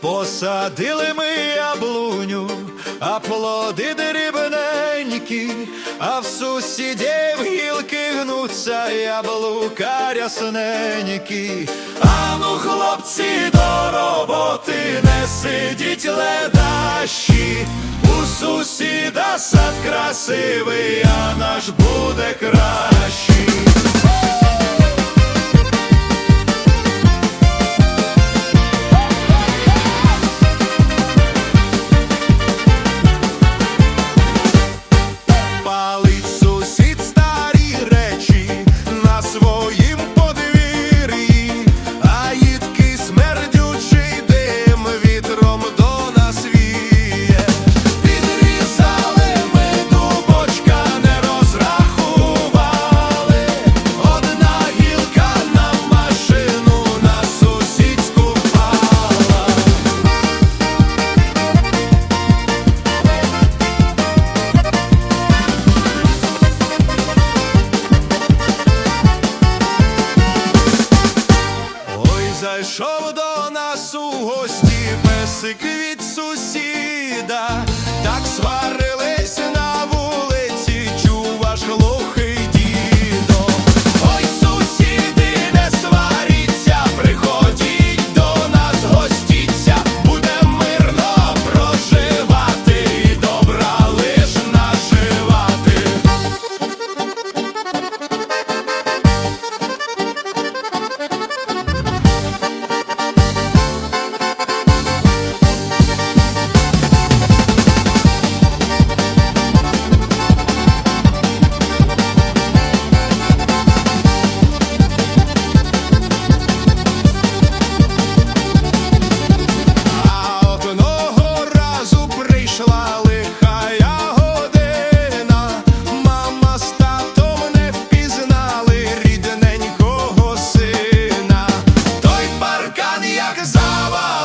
Посадили ми яблуню, а плоди дрібненькі, а в сусідів гнуться яблука рясненькі. А ну, хлопці, до роботи не сидіть ледащі. У сусіда сад красивий, а наш буде кращий. Ой, зайшов до нас у гості песик від сусіда,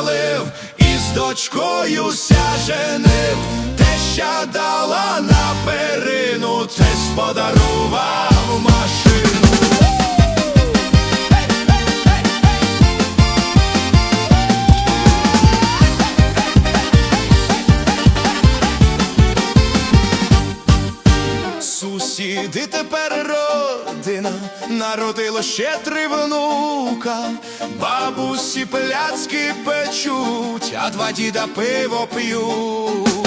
завалив, і з дочкою ся женив, теща дала на перину, тесть подарував машину. Сусіди тепер родина, народило ще три внука, бабусі пляцки печуть, а два діда пиво п'ють.